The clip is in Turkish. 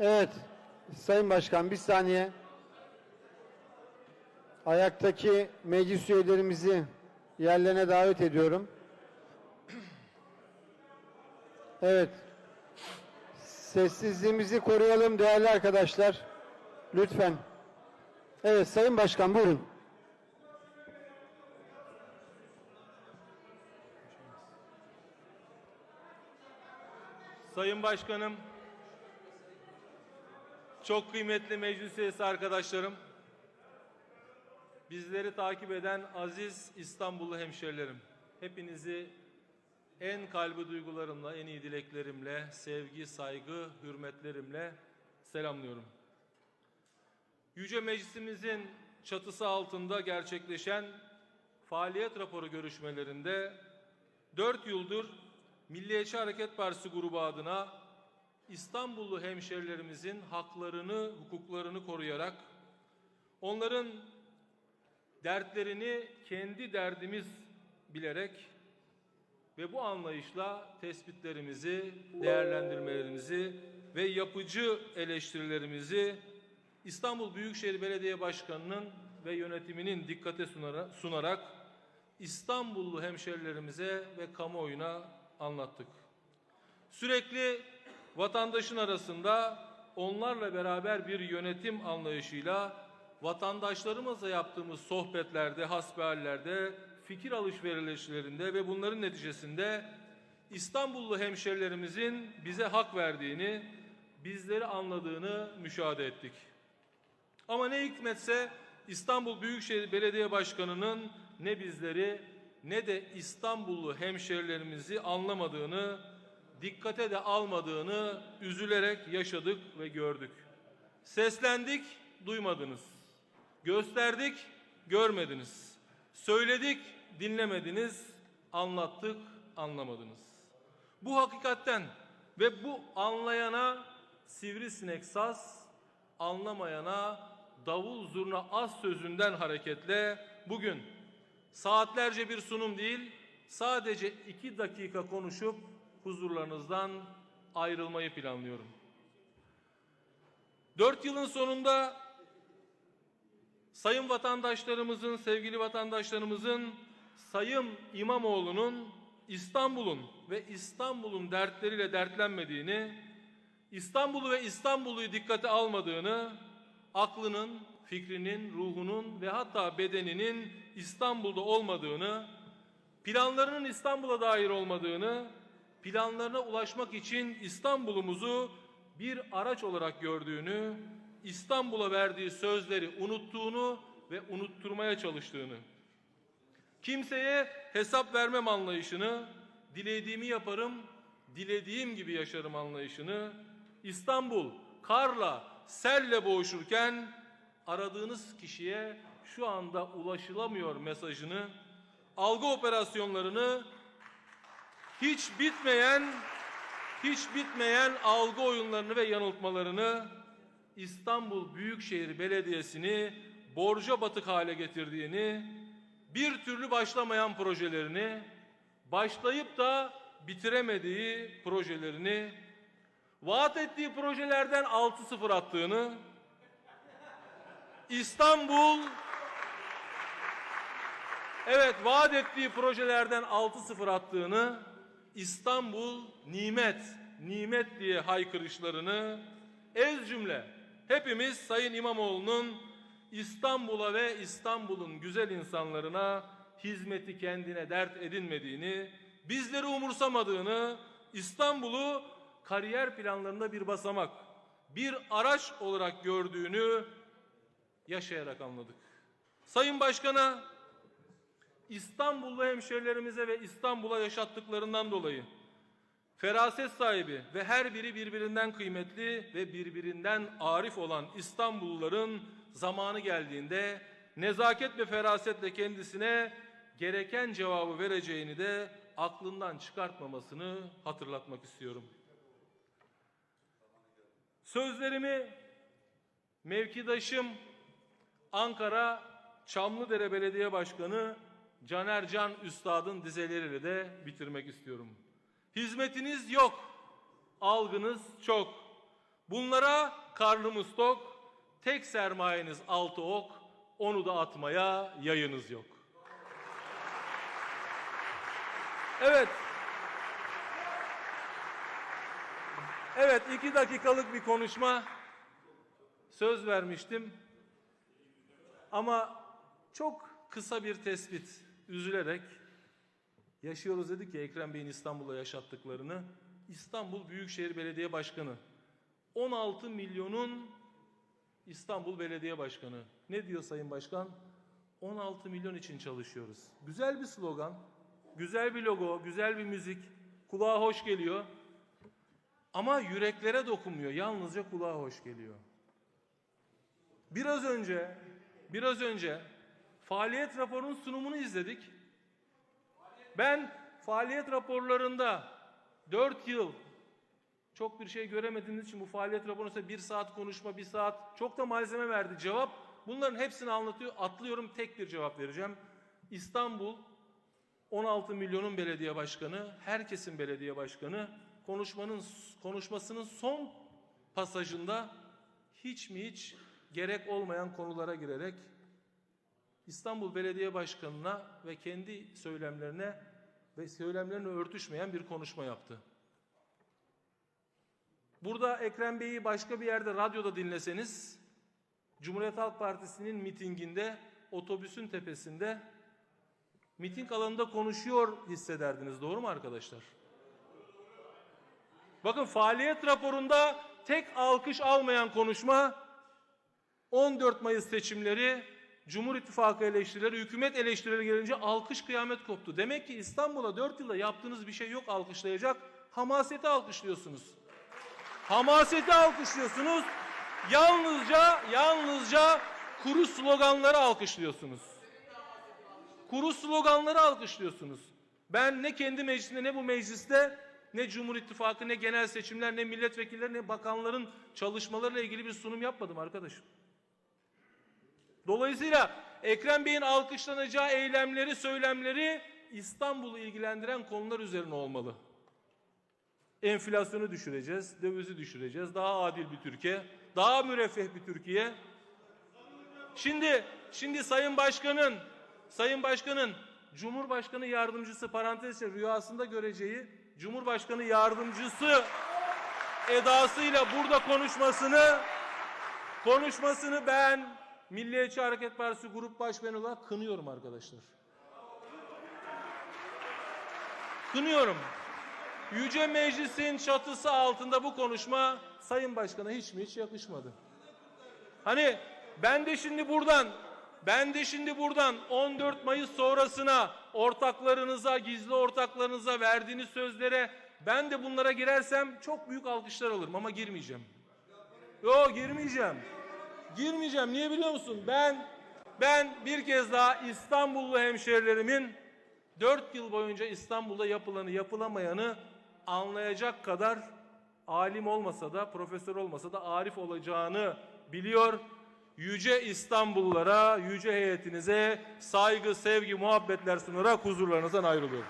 Evet, Sayın Başkan bir saniye. Ayaktaki meclis üyelerimizi yerlerine davet ediyorum. Evet. Sessizliğimizi koruyalım değerli arkadaşlar. Lütfen. Evet Sayın Başkan buyurun. Sayın Başkanım, çok kıymetli meclis üyesi arkadaşlarım, bizleri takip eden aziz İstanbullu hemşerilerim, hepinizi en kalbi duygularımla, en iyi dileklerimle, sevgi, saygı, hürmetlerimle selamlıyorum. Yüce Meclisimizin çatısı altında gerçekleşen faaliyet raporu görüşmelerinde 4 yıldır Milliyetçi Hareket Partisi grubu adına İstanbullu hemşerilerimizin haklarını, hukuklarını koruyarak onların dertlerini kendi derdimiz bilerek ve bu anlayışla tespitlerimizi, değerlendirmelerimizi ve yapıcı eleştirilerimizi İstanbul Büyükşehir Belediye Başkanı'nın ve yönetiminin dikkate sunara- sunarak İstanbullu hemşerilerimize ve kamuoyuna anlattık. Sürekli vatandaşın arasında onlarla beraber bir yönetim anlayışıyla vatandaşlarımızla yaptığımız sohbetlerde, hasbihallerde, fikir alışverişlerinde ve bunların neticesinde İstanbullu hemşerilerimizin bize hak verdiğini, bizleri anladığını müşahede ettik. Ama ne hikmetse İstanbul Büyükşehir Belediye Başkanı'nın ne bizleri ne de İstanbullu hemşerilerimizi anlamadığını, dikkate de almadığını üzülerek yaşadık ve gördük. Seslendik, duymadınız. Gösterdik, görmediniz. Söyledik, dinlemediniz. Anlattık, anlamadınız. Bu hakikatten ve bu anlayana sivrisinek saz, anlamayana davul zurna az sözünden hareketle bugün saatlerce bir sunum değil, sadece iki dakika konuşup huzurlarınızdan ayrılmayı planlıyorum. Dört yılın sonunda sayın vatandaşlarımızın, sevgili vatandaşlarımızın Sayın İmamoğlu'nun İstanbul'un ve İstanbul'un dertleriyle dertlenmediğini, İstanbul'u ve İstanbul'u dikkate almadığını, aklının, fikrinin, ruhunun ve hatta bedeninin İstanbul'da olmadığını, planlarının İstanbul'a dair olmadığını, planlarına ulaşmak için İstanbul'umuzu bir araç olarak gördüğünü, İstanbul'a verdiği sözleri unuttuğunu ve unutturmaya çalıştığını, kimseye hesap vermem anlayışını, dilediğimi yaparım, dilediğim gibi yaşarım anlayışını, İstanbul karla, selle boğuşurken aradığınız kişiye şu anda ulaşılamıyor mesajını, algı operasyonlarını hiç bitmeyen hiç bitmeyen algı oyunlarını ve yanıltmalarını İstanbul Büyükşehir Belediyesi'ni borca batık hale getirdiğini, bir türlü başlamayan projelerini, başlayıp da bitiremediği projelerini, vaat ettiği projelerden 6-0 attığını, İstanbul Evet vaat ettiği projelerden 6-0 attığını, İstanbul nimet, nimet diye haykırışlarını ez cümle hepimiz Sayın İmamoğlu'nun İstanbul'a ve İstanbul'un güzel insanlarına hizmeti kendine dert edinmediğini, bizleri umursamadığını, İstanbul'u kariyer planlarında bir basamak, bir araç olarak gördüğünü yaşayarak anladık. Sayın Başkan'a İstanbullu hemşerilerimize ve İstanbul'a yaşattıklarından dolayı feraset sahibi ve her biri birbirinden kıymetli ve birbirinden arif olan İstanbulluların zamanı geldiğinde nezaket ve ferasetle kendisine gereken cevabı vereceğini de aklından çıkartmamasını hatırlatmak istiyorum. Sözlerimi mevkidaşım Ankara Çamlıdere Belediye Başkanı Caner Can Üstad'ın dizeleriyle de bitirmek istiyorum. Hizmetiniz yok, algınız çok. Bunlara karnımız tok, tek sermayeniz altı ok, onu da atmaya yayınız yok. Evet. Evet, iki dakikalık bir konuşma. Söz vermiştim. Ama çok kısa bir tespit, üzülerek yaşıyoruz dedik ya Ekrem Bey'in İstanbul'da yaşattıklarını. İstanbul Büyükşehir Belediye Başkanı. 16 milyonun İstanbul Belediye Başkanı. Ne diyor Sayın Başkan? 16 milyon için çalışıyoruz. Güzel bir slogan, güzel bir logo, güzel bir müzik. Kulağa hoş geliyor. Ama yüreklere dokunmuyor. Yalnızca kulağa hoş geliyor. Biraz önce, biraz önce faaliyet raporunun sunumunu izledik. Ben faaliyet raporlarında 4 yıl çok bir şey göremediğiniz için bu faaliyet raporunda size bir saat konuşma, bir saat çok da malzeme verdi. Cevap bunların hepsini anlatıyor. Atlıyorum tek bir cevap vereceğim. İstanbul 16 milyonun belediye başkanı, herkesin belediye başkanı konuşmanın konuşmasının son pasajında hiç mi hiç gerek olmayan konulara girerek İstanbul Belediye Başkanı'na ve kendi söylemlerine ve söylemlerine örtüşmeyen bir konuşma yaptı. Burada Ekrem Bey'i başka bir yerde radyoda dinleseniz Cumhuriyet Halk Partisi'nin mitinginde otobüsün tepesinde miting alanında konuşuyor hissederdiniz. Doğru mu arkadaşlar? Bakın faaliyet raporunda tek alkış almayan konuşma 14 Mayıs seçimleri, Cumhur İttifakı eleştirileri, hükümet eleştirileri gelince alkış kıyamet koptu. Demek ki İstanbul'a 4 yılda yaptığınız bir şey yok alkışlayacak. Hamaseti alkışlıyorsunuz. Hamaseti alkışlıyorsunuz. Yalnızca, yalnızca kuru sloganları alkışlıyorsunuz. Kuru sloganları alkışlıyorsunuz. Ben ne kendi meclisinde ne bu mecliste ne Cumhur İttifakı ne genel seçimler ne milletvekilleri ne bakanların çalışmalarıyla ilgili bir sunum yapmadım arkadaşım. Dolayısıyla Ekrem Bey'in alkışlanacağı eylemleri, söylemleri İstanbul'u ilgilendiren konular üzerine olmalı. Enflasyonu düşüreceğiz, dövizi düşüreceğiz, daha adil bir Türkiye, daha müreffeh bir Türkiye. Şimdi, şimdi Sayın Başkan'ın, Sayın Başkan'ın Cumhurbaşkanı yardımcısı parantez içinde rüyasında göreceği Cumhurbaşkanı yardımcısı edasıyla burada konuşmasını konuşmasını ben Milliyetçi Hareket Partisi Grup Başkanı olarak kınıyorum arkadaşlar. Kınıyorum. Yüce Meclis'in çatısı altında bu konuşma Sayın Başkan'a hiç mi hiç yakışmadı. Hani ben de şimdi buradan ben de şimdi buradan 14 Mayıs sonrasına ortaklarınıza, gizli ortaklarınıza verdiğiniz sözlere ben de bunlara girersem çok büyük alkışlar alırım ama girmeyeceğim. Yo girmeyeceğim. Girmeyeceğim. Niye biliyor musun? Ben ben bir kez daha İstanbullu hemşerilerimin 4 yıl boyunca İstanbul'da yapılanı yapılamayanı anlayacak kadar alim olmasa da profesör olmasa da arif olacağını biliyor. Yüce İstanbullulara, yüce heyetinize saygı, sevgi, muhabbetler sunarak huzurlarınızdan ayrılıyorum.